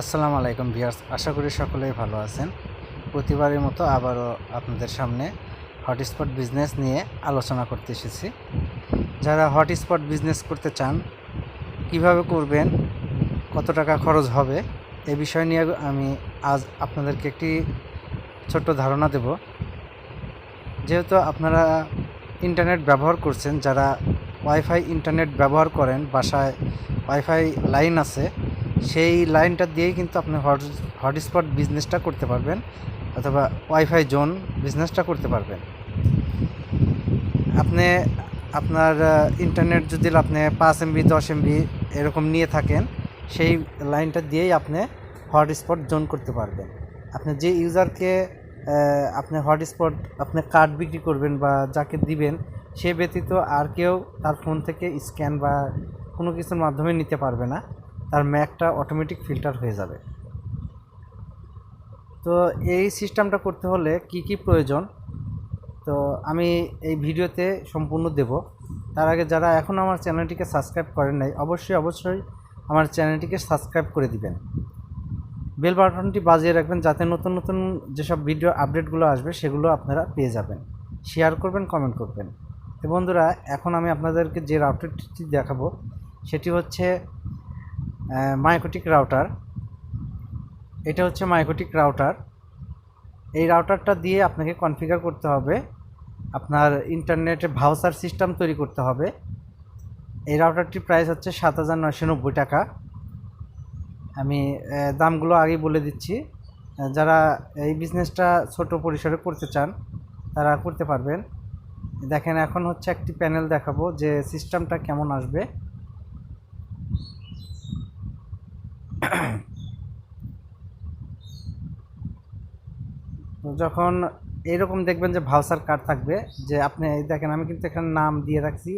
আসসালামু আলাইকুম ভিয়ার্স আশা করি সকলেই ভালো আছেন। প্রতিবারের মতো আবারও আপনাদের সামনে হটস্পট বিজনেস নিয়ে আলোচনা করতে এসেছি। যারা হটস্পট বিজনেস করতে চান, কীভাবে করবেন, কত টাকা খরচ হবে, এ বিষয় নিয়ে আমি আজ আপনাদেরকে একটি ছোট্ট ধারণা দেব। যেহেতু আপনারা ইন্টারনেট ব্যবহার করছেন, যারা ওয়াইফাই ইন্টারনেট ব্যবহার করেন, বাসায় ওয়াইফাই লাইন আছে সেই লাইনটা দিয়েই কিন্তু আপনি হট, হটস্পট বিজনেসটা করতে পারবেন, অথবা ওয়াইফাই জোন বিজনেসটা করতে পারবেন। আপনি, আপনার ইন্টারনেট যদি আপনি পাঁচ এমবি দশ এমবি এরকম নিয়ে থাকেন, সেই লাইনটা দিয়েই আপনি হটস্পট জোন করতে পারবেন। আপনি যে ইউজারকে আপনি হটস্পট, আপনি কার্ড বিক্রি করবেন বা যাকে দিবেন, সে ব্যতীত আর কেউ তার ফোন থেকে স্ক্যান বা কোনো কিছুর মাধ্যমে নিতে পারবে না। তার ম্যাকটা অটোমেটিক ফিল্টার হয়ে যাবে। তো এই সিস্টেমটা করতে হলে কি কি প্রয়োজন? তো আমি এই ভিডিওতে সম্পূর্ণ দেব। তার আগে যারা এখন আমার চ্যানেলটিকে সাবস্ক্রাইব করেন নাই, অবশ্যই অবশ্যই আমার চ্যানেলটিকে সাবস্ক্রাইব করে দিবেন। বেল বাটনটি বাজিয়ে রাখবেন যাতে নতুন নতুন যেসব ভিডিও আপডেটগুলো আসবে সেগুলো আপনারা পেয়ে যাবেন। শেয়ার করবেন কমেন্ট করবেন। তো বন্ধুরা, এখন আমি আপনাদেরকে যে রাউটারটি দেখাবো, সেটি হচ্ছে মাইকোটিক রাউটার। এটা হচ্ছে মাইকোটিক রাউটার। এই রাউটারটা দিয়ে আপনাকে কনফিগার করতে হবে। আপনার ইন্টারনেটে ভাউচার সিস্টেম তৈরি করতে হবে। এই রাউটারটির প্রাইস হচ্ছে সাত হাজার নয়শো নব্বই টাকা। আমি দামগুলো আগেই বলে দিচ্ছি। যারা এই বিজনেসটা ছোট পরিসরে করতে চান, তারা করতে পারবেন। দেখেন, এখন হচ্ছে একটি প্যানেল দেখাবো যে সিস্টেমটা কেমন আসবে তো যখন এরকম দেখবেন যে ভাউচার কার্ড থাকবে, যে আপনি দেখেন আমি কিন্তু এখানে নাম দিয়ে রাখছি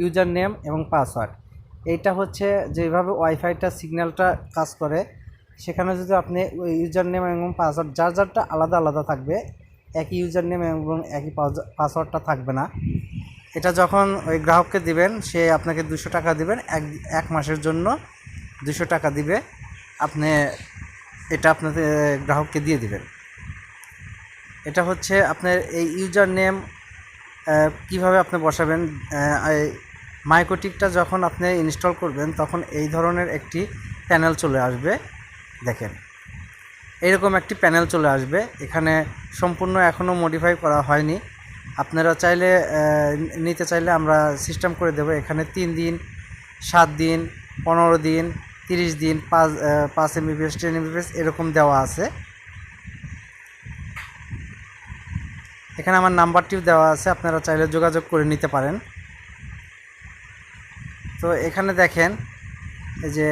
ইউজার নেম এবং পাসওয়ার্ড এইটা হচ্ছে যেভাবে ওয়াইফাইটা সিগন্যালটা কাজ করে, সেখানে যদি আপনি ইউজার নেম এবং পাসওয়ার্ড যার যারটা আলাদা আলাদা থাকবে, একই ইউজার নেম এবং একই পাসওয়ার্ডটা থাকবে না। এটা যখন ওই গ্রাহককে দিবেন, সে আপনাকে দুশো টাকা দিবেন, এক এক মাসের জন্য দুশো টাকা দিবে। আপনি এটা আপনাদের গ্রাহককে দিয়ে দিবেন। এটা হচ্ছে আপনার এই ইউজার নেম কীভাবে আপনি বসাবেন মাইকোটিকটা যখন আপনি ইনস্টল করবেন, তখন এই ধরনের একটি প্যানেল চলে আসবে, দেখেন। এরকম একটি প্যানেল চলে আসবে, এখানে সম্পূর্ণ এখনও মডিফাই করা হয়নি। আপনারা চাইলে নিতে চাইলে আমরা সিস্টেম করে দেবো, এখানে তিন দিন, সাত দিন, পনেরো দিন তিরিশ দিন, পাঁচ পাঁচ এমবিপিএস টেন এমবিপিএস এরকম দেওয়া আছে। এখানে আমার নাম্বারটিও দেওয়া আছে, আপনারা চাইলে যোগাযোগ করে নিতে পারেন। তো এখানে দেখেন যে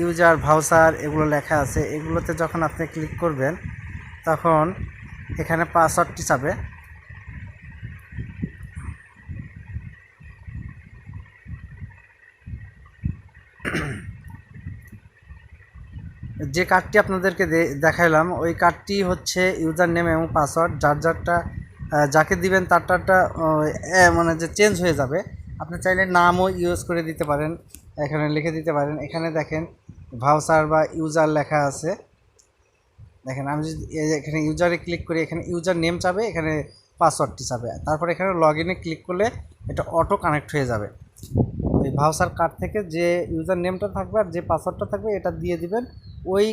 ইউজার, ভাউচার এগুলো লেখা আছে। এগুলোতে যখন আপনি ক্লিক করবেন, তখন এখানে পাসওয়ার্ডটি চাবে। যে কার্ডটি আপনাদেরকে দেখাইলাম ওই কার্ডটি হচ্ছে ইউজার নেম এবং পাসওয়ার্ড যার যারটা যাকে দিবেন তার তারটা আহ, মানে যে চেঞ্জ হয়ে যাবে। আপনি চাইলে নামও ইউজ করে দিতে পারেন। এখানে লিখে দিতে পারেন। এখানে দেখেন ভাউচার বা ইউজার লেখা আছে। দেখেন আমি যদি এখানে ইউজারে ক্লিক করি এখানে ইউজার নেম চাবে এখানে পাসওয়ার্ডটি চাবে। তারপর এখানে লগ ইনে ক্লিক করলে এটা অটো কানেক্ট হয়ে যাবে। ওই ভাউচার কার্ড থেকে যে ইউজার নেমটা থাকবে আর যে পাসওয়ার্ডটা থাকবে এটা দিয়ে দিবেন। ওই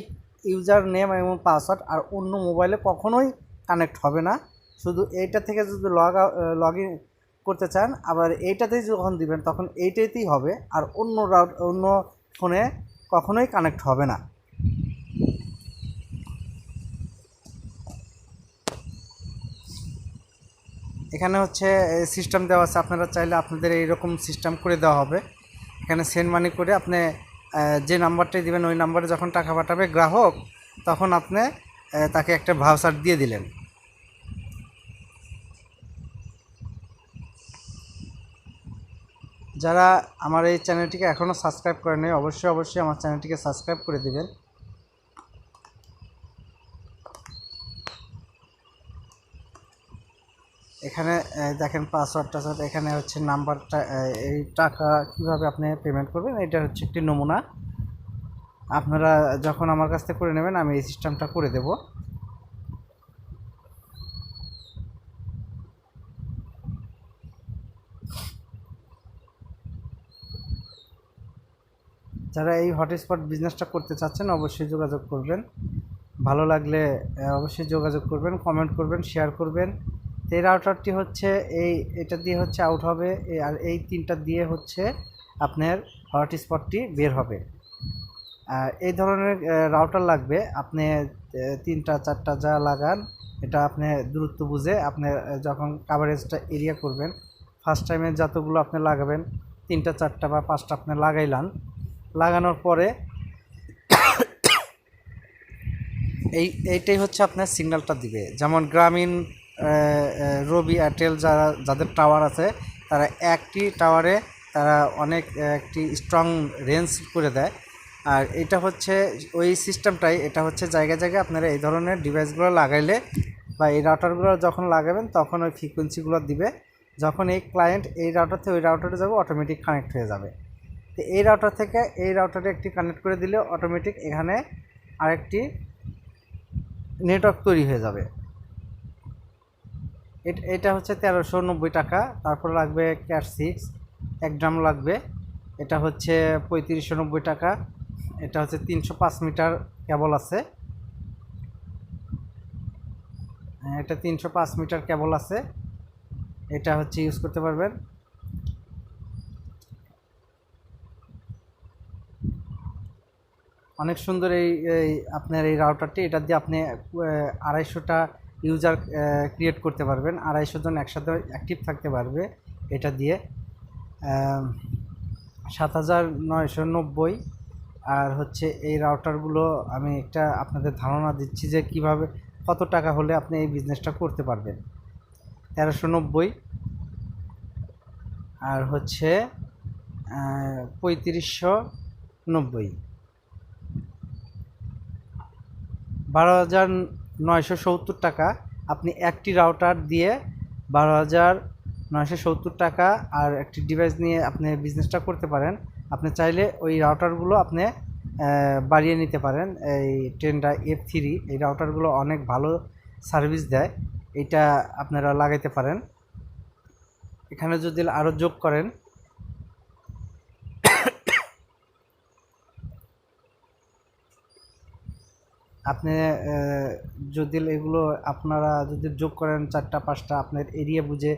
ইউজার নেম এবং পাসওয়ার্ড আর অন্য মোবাইলে কখনোই কানেক্ট হবে না। শুধু এইটা থেকে যদি লগ লগ ইন করতে চান, আবার এইটাতেই যখন দিবেন, তখন এইটাতেই হবে আর অন্য রাউট অন্য ফোনে কখনোই কানেক্ট হবে না। এখানে হচ্ছে সিস্টেম দেওয়া আছে। আপনারা চাইলে আপনাদের এইরকম সিস্টেম করে দেওয়া হবে। এখানে সেন্ড মানি করে আপনি যে নাম্বারটাই দিবেন, ওই নাম্বারে যখন টাকা পাঠাবে গ্রাহক, তখন আপনি তাকে একটা ভাউচার দিয়ে দিলেন। যারা আমার এই চ্যানেলটিকে এখনও সাবস্ক্রাইব করেনি অবশ্যই অবশ্যই আমার চ্যানেলটিকে সাবস্ক্রাইব করে দিবেন। এখানে দেখেন পাসওয়ার্ড টাসওয়ার্ড, এখানে হচ্ছে নাম্বারটা এই টাকা কীভাবে আপনি পেমেন্ট করবেন, এটা হচ্ছে একটি নমুনা। আপনারা যখন আমার কাছ থেকে করে নেবেন, আমি এই সিস্টেমটা করে দেব। যারা এই হটস্পট বিজনেসটা করতে চাচ্ছেন, অবশ্যই যোগাযোগ করবেন। ভালো লাগলে অবশ্যই যোগাযোগ করবেন কমেন্ট করবেন শেয়ার করবেন। এই রাউটারটি হচ্ছে এই, এটা দিয়ে হচ্ছে আউট হবে, আর এই তিনটা দিয়ে হচ্ছে আপনার হটস্পটটি বের হবে। এই ধরনের রাউটার লাগবে, আপনি তিনটা, চারটা যা লাগান, এটা আপনি দূরত্ব বুঝে আপনি যখন কাভারেজটা এরিয়া করবেন ফার্স্ট টাইমে যতগুলো আপনি লাগাবেন, তিনটা, চারটা বা পাঁচটা আপনি লাগাইলাম, লাগানোর পরে এই, এইটাই হচ্ছে আপনার সিগন্যালটা দিবে। যেমন গ্রামীণ রবি এয়ারটেল যারা, যাদের টাওয়ার আছে, তারা একটি টাওয়ারে তারা অনেক একটি স্ট্রং রেঞ্জ করে দেয়। আর এটা হচ্ছে, ওই সিস্টেমটাই এটা হচ্ছে জায়গায় জায়গায় আপনারা এই ধরনের ডিভাইসগুলো লাগাইলে বা এই রাউটারগুলো যখন লাগাবেন, তখন ওই ফ্রিকোয়েন্সিগুলো দিবে। যখন এই ক্লায়েন্ট এই রাউটার থেকে ওই রাউটারে যাবে অটোমেটিক কানেক্ট হয়ে যাবে। তো এই রাউটার থেকে এই রাউটারে একটি কানেক্ট করে দিলে অটোমেটিক এখানে আরেকটি নেটওয়ার্ক তৈরি হয়ে যাবে। এট- হচ্ছে তেরোশো নব্বই টাকা তারপর লাগবে ক্যাট সিক্স এক ড্রাম লাগবে। এটা হচ্ছে পঁয়ত্রিশশো নব্বই টাকা এটা হচ্ছে তিনশো পাঁচ মিটার কেবল আছে। হ্যাঁ, এটা তিনশো পাঁচ মিটার কেবল আছে। এটা হচ্ছে ইউজ করতে পারবেন। অনেক সুন্দর এই আপনার এই রাউটারটি এটা দিয়ে আপনি আড়াইশোটা ইউজার ক্রিয়েট করতে পারবেন। আড়াইশো জন একসাথে অ্যাক্টিভ থাকতে পারবে এটা দিয়ে। সাত হাজার নয়শো নব্বই। আর হচ্ছে এই রাউটারগুলো আমি একটা আপনাদের ধারণা দিচ্ছি যে কীভাবে, কত টাকা হলে আপনি এই বিজনেসটা করতে পারবেন। তেরোশো নব্বই। আর হচ্ছে পঁয়ত্রিশশো নব্বই। বারো হাজার নয়শো সত্তর টাকা। আপনি একটি রাউটার দিয়ে বারো হাজার নয়শো সত্তর টাকা আর একটি ডিভাইস নিয়ে আপনি বিজনেসটা করতে পারেন। আপনি চাইলে ওই রাউটারগুলো আপনি বাড়িয়ে নিতে পারেন। এই টেনটা এফ থ্রি এই রাউটারগুলো অনেক ভালো সার্ভিস দেয়। এটা আপনারা লাগাইতে পারেন। এখানে যদি আরও যোগ করেন আপনি যদি এগুলো আপনারা যদি যোগ করেন চারটা, পাঁচটা আপনার এরিয়া বুঝে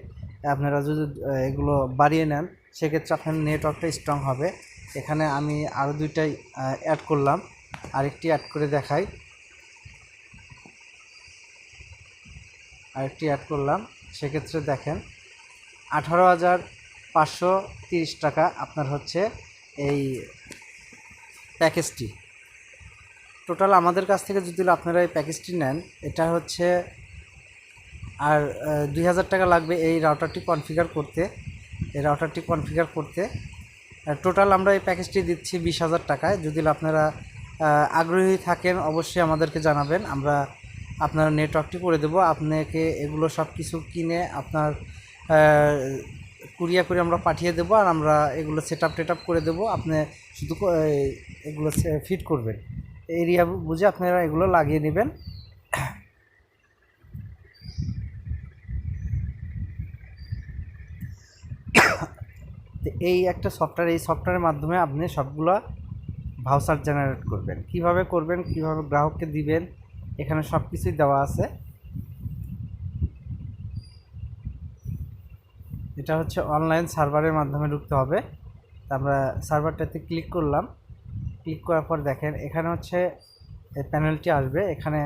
আপনারা যদি এগুলো বাড়িয়ে নেন, সেক্ষেত্রে আপনার নেটওয়ার্কটা স্ট্রং হবে। এখানে আমি আরও দুইটাই অ্যাড করলাম। আরেকটি অ্যাড করে দেখাই। আরেকটি অ্যাড করলাম। সেক্ষেত্রে দেখেন, আঠারো হাজার পাঁচশো তিরিশ টাকা আপনার হচ্ছে এই প্যাকেজটি টোটাল আমাদের কাছ থেকে যদি আপনারা এই প্যাকেজটি নেন, এটা হচ্ছে আর দুই হাজার টাকা লাগবে এই রাউটারটি কনফিগার করতে। এই রাউটারটি কনফিগার করতে। টোটাল আমরা এই প্যাকেজটি দিচ্ছি বিশ হাজার টাকায়। যদি আপনারা আগ্রহী থাকেন, অবশ্যই আমাদেরকে জানাবেন। আমরা আপনার নেটওয়ার্কটি করে দেবো। আপনাকে এগুলো সব কিছু কিনে আপনার কুরিয়া করে আমরা পাঠিয়ে দেবো আর আমরা এগুলো সেট আপ টেট করে দেবো। আপনি শুধু এগুলো ফিট করবেন। এরিয়া বুঝে আপনারা এগুলো লাগিয়ে নেবেন। এই একটা সফটওয়্যার এই সফটওয়্যারের মাধ্যমে আপনি সবগুলো ভাউচার জেনারেট করবেন। কীভাবে করবেন, কীভাবে গ্রাহককে দিবেন, এখানে সব কিছুই দেওয়া আছে। এটা হচ্ছে অনলাইন সার্ভারের মাধ্যমে ঢুকতে হবে। আমরা সার্ভারটাতে ক্লিক করলাম। ক্লিক করার পর দেখেন, এখানে হচ্ছে এই প্যানেলটি আসবে। এখানে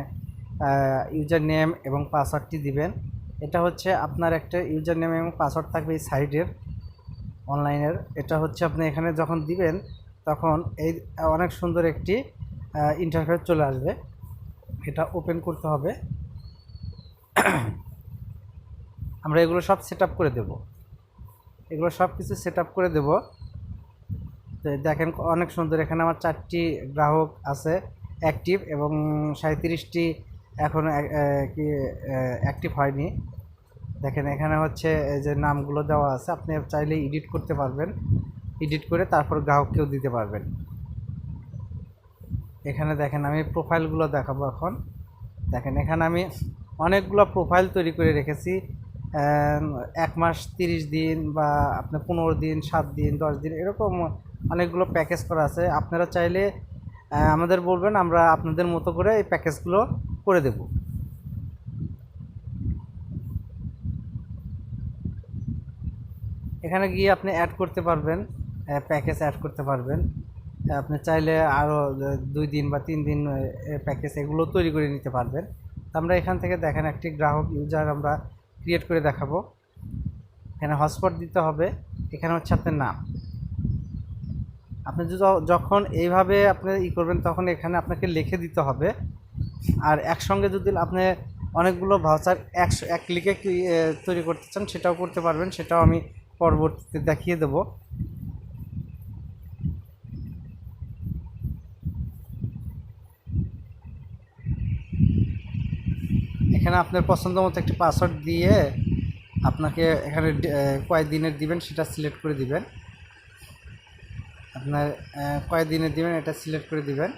ইউজার নেম এবং পাসওয়ার্ডটি দিবেন। এটা হচ্ছে আপনার একটা ইউজার নেম এবং পাসওয়ার্ড থাকবে এই সাইডের অনলাইনের এটা হচ্ছে আপনি এখানে যখন দিবেন, তখন এই, অনেক সুন্দর একটি ইন্টারফেস চলে আসবে। এটা ওপেন করতে হবে। আমরা এগুলো সব সেট করে দেব। এগুলো সব কিছু সেট করে দেব। তো দেখেন অনেক সুন্দর। এখানে আমার চারটি গ্রাহক আছে অ্যাক্টিভ এবং সাঁত্রিশটি এখনও কি অ্যাক্টিভ হয়নি। দেখেন এখানে হচ্ছে যে নামগুলো দেওয়া আছে, আপনি চাইলে এডিট করতে পারবেন। এডিট করে তারপর গ্রাহককেও দিতে পারবেন। এখানে দেখেন আমি প্রোফাইলগুলো দেখাবো এখন। দেখেন এখানে আমি অনেকগুলো প্রোফাইল তৈরি করে রেখেছি। এক মাস, তিরিশ দিন বা আপনার পনেরো দিন, সাত দিন, দশ দিন, এরকম অনেকগুলো প্যাকেজ করা আছে। আপনারা চাইলে আমাদের বলবেন, আমরা আপনাদের মতো করে এই প্যাকেজগুলো করে দেব। এখানে গিয়ে আপনি অ্যাড করতে পারবেন প্যাকেজ অ্যাড করতে পারবেন। আপনি চাইলে আরও দুই দিন বা তিন দিন প্যাকেজ এগুলো তৈরি করে নিতে পারবেন। আমরা এখান থেকে দেখেন, একটি গ্রাহক ইউজার আমরা ক্রিয়েট করে দেখাবো। এখানে হটস্পট দিতে হবে। এখানে হচ্ছে আপনার নাম। আপনি যখন এইভাবে আপনি ই করবেন তখন এখানে আপনাকে লিখে দিতে হবে। আর একসঙ্গে যদি আপনি অনেকগুলো ভাউচার একশো এক এ, তৈরি করতে চান সেটাও করতে পারবেন সেটাও আমি পরবর্তীতে দেখিয়ে দেবো। এখানে আপনার পছন্দ মতো একটি পাসওয়ার্ড দিয়ে আপনাকে এখানে কয় দিনের দিবেন সেটা সিলেক্ট করে দিবেন। আপনার কয় দিনের দিবেন? এটা সিলেক্ট করে দিবেন।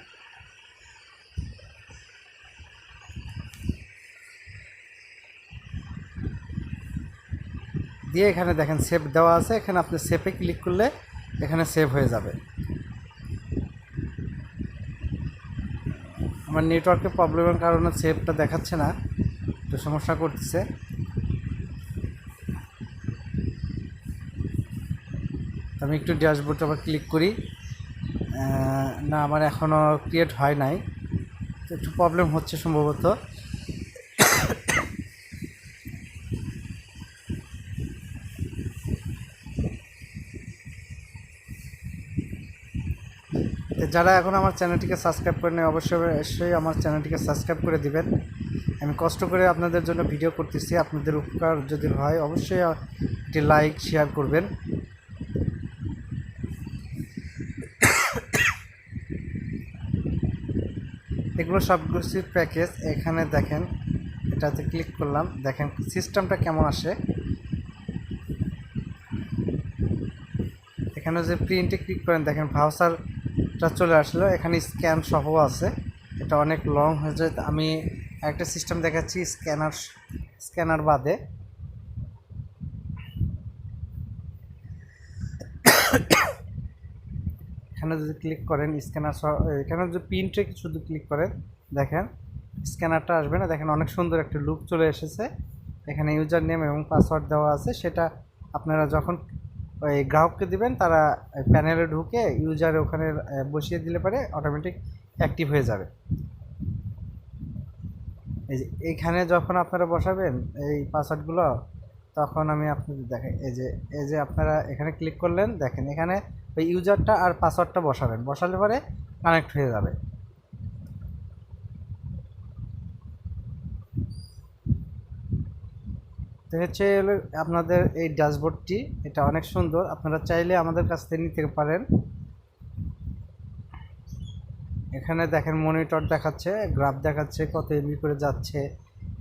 দিয়ে এখানে দেখেন সেভ দেওয়া আছে। এখানে আপনি সেভে ক্লিক করলে এখানে সেভ হয়ে যাবে। আমার নেটওয়ার্কের প্রবলেমের কারণে সেভটা দেখাচ্ছে না। একটু সমস্যা করতেছে। আমি একটু ড্যাশবোর্ডে আবার ক্লিক করি। না, আমার এখনও ক্রিয়েট হয় নাই। তো একটু প্রবলেম হচ্ছে সম্ভবত। যারা এখন আমার চ্যানেলটিকে সাবস্ক্রাইব করেন অবশ্যই অবশ্যই আমার চ্যানেলটিকে সাবস্ক্রাইব করে দিবেন। আমি কষ্ট করে আপনাদের জন্য ভিডিও করতেছি। আপনাদের উপকার যদি হয়, অবশ্যই একটি লাইক, শেয়ার করবেন। এগুলো সবকিছুর প্যাকেজ। এখানে দেখেন, এটাতে ক্লিক করলাম। দেখেন, সিস্টেমটা কেমন আসে? এখানে যে প্রিন্টে ক্লিক করেন, দেখেন ভাউচারটা চলে আসলো। এখানে স্ক্যান সহ আছে। এটা অনেক লং হয়ে যায়। আমি একটা সিস্টেম দেখাচ্ছি স্ক্যানার স্ক্যানার বাদে। এখানে যদি ক্লিক করেন স্ক্যানার এখানে যদি প্রিন্টে শুধু ক্লিক করেন, দেখেন স্ক্যানারটা আসবে না। দেখেন অনেক সুন্দর একটা লুক চলে এসেছে। এখানে ইউজার নেম এবং পাসওয়ার্ড দেওয়া আছে। সেটা আপনারা যখন ওই গ্রাহককে দিবেন, তারা প্যানেলে ঢুকে ইউজার ওখানে বসিয়ে দিলে পারে অটোমেটিক অ্যাক্টিভ হয়ে যাবে। এই যে এইখানে যখন আপনারা বসাবেন, এই পাসওয়ার্ডগুলো তখন আমি আপনাদের দেখাই। এই যে এই যে আপনারা এখানে ক্লিক করলেন, দেখেন এখানে ওই ইউজারটা আর পাসওয়ার্ডটা বসাবেন। বসালে পরে কানেক্ট হয়ে যাবে। তো হচ্ছে আপনাদের এই ড্যাশবোর্ডটি, এটা অনেক সুন্দর। আপনারা চাইলে আমাদের কাছ থেকে নিতে পারেন। এখানে দেখেন মনিটর দেখাচ্ছে, গ্রাফ দেখাচ্ছে, কত এমবি করে যাচ্ছে।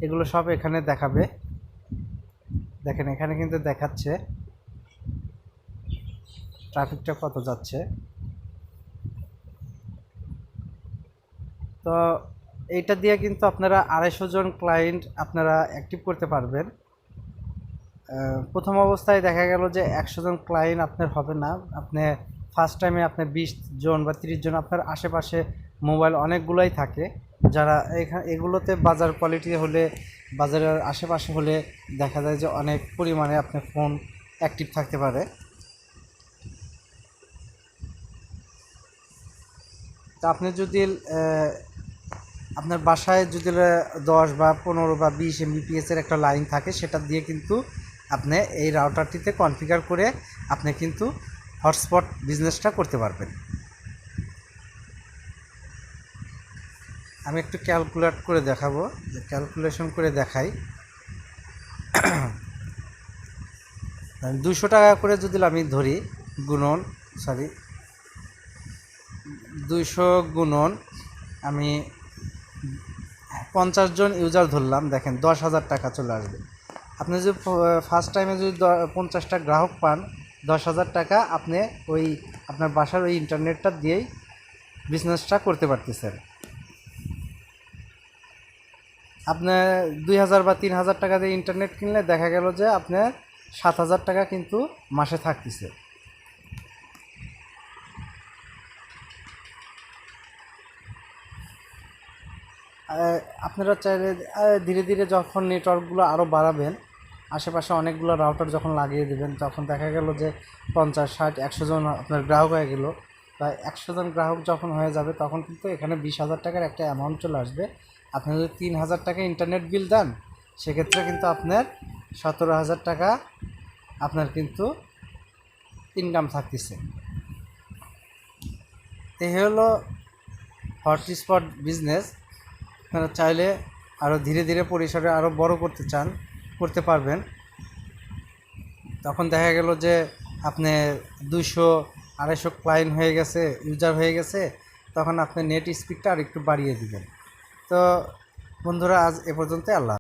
এগুলো সব এখানে দেখাবে। দেখেন এখানে কিন্তু দেখাচ্ছে। ট্রাফিকটা কত যাচ্ছে? তো এইটা দিয়ে কিন্তু আপনারা আড়াইশো জন ক্লায়েন্ট আপনারা অ্যাক্টিভ করতে পারবেন। প্রথম অবস্থায় দেখা গেল যে একশো জন ক্লায়েন্ট আপনার হবে না। আপনি ফার্স্ট টাইমে আপনার বিশ জন বা তিরিশ জন আপনার আশেপাশে মোবাইল অনেকগুলোই থাকে। যারা এখানে এগুলোতে বাজার কোয়ালিটি হলে, বাজারের আশেপাশে হলে দেখা যায় যে অনেক পরিমাণে আপনার ফোন অ্যাক্টিভ থাকতে পারে। তা আপনি যদি আপনার বাসায় যদি দশ বা পনেরো বা বিশ এমবিপিএস এর একটা লাইন থাকে, সেটা দিয়ে কিন্তু আপনি এই রাউটারটিতে কনফিগার করে আপনি কিন্তু হটস্পট বিজনেসটা করতে পারবেন। আমি একটু ক্যালকুলেট করে দেখাবো ক্যালকুলেশন করে দেখাই। দুশো টাকা করে যদি আমি ধরি, গুণন সরি দুইশো গুণন আমি পঞ্চাশ জন ইউজার ধরলাম, দেখেন দশ হাজার টাকা চলে আসবে। আপনি যদি ফার্স্ট টাইমে যদি পঞ্চাশটা গ্রাহক পান, দশ হাজার টাকা আপনি ওই আপনার বাসার ওই ইন্টারনেটটা দিয়েই বিজনেসটা করতে পারতেছেন। আপনার দুই হাজার বা তিন হাজার টাকা দিয়ে ইন্টারনেট কিনলে দেখা গেল যে আপনার সাত হাজার টাকা কিন্তু মাসে থাকতেছে। আপনারা চাইলে ধীরে ধীরে যখন নেটওয়ার্কগুলো আরও বাড়াবেন, আশেপাশে অনেকগুলো রাউটার যখন লাগিয়ে দেবেন, তখন দেখা গেল যে পঞ্চাশ, ষাট, একশো জন আপনার গ্রাহক হয়ে গেলো। বা একশো জন গ্রাহক যখন হয়ে যাবে, তখন কিন্তু এখানে বিশ হাজার টাকার একটা অ্যামাউন্ট চলে আসবে। আপনি যদি তিন হাজার টাকা ইন্টারনেট বিল দেন, সেক্ষেত্রে কিন্তু আপনার সতেরো হাজার টাকা আপনার কিন্তু ইনকাম থাকতেছে। এই হলো হটস্পট বিজনেস আপনারা চাইলে আরও ধীরে ধীরে পরিসরে আরও বড় করতে চান, করতে পারবেন। তখন দেখা গেল যে আপনি দুশো আড়াইশো ক্লায়েন্ট হয়ে গেছে ইউজার হয়ে গেছে, তখন আপনি নেট স্পিডটা আর একটু বাড়িয়ে দিবেন। তো বন্ধুরা, আজ এ পর্যন্ত আল্লাহ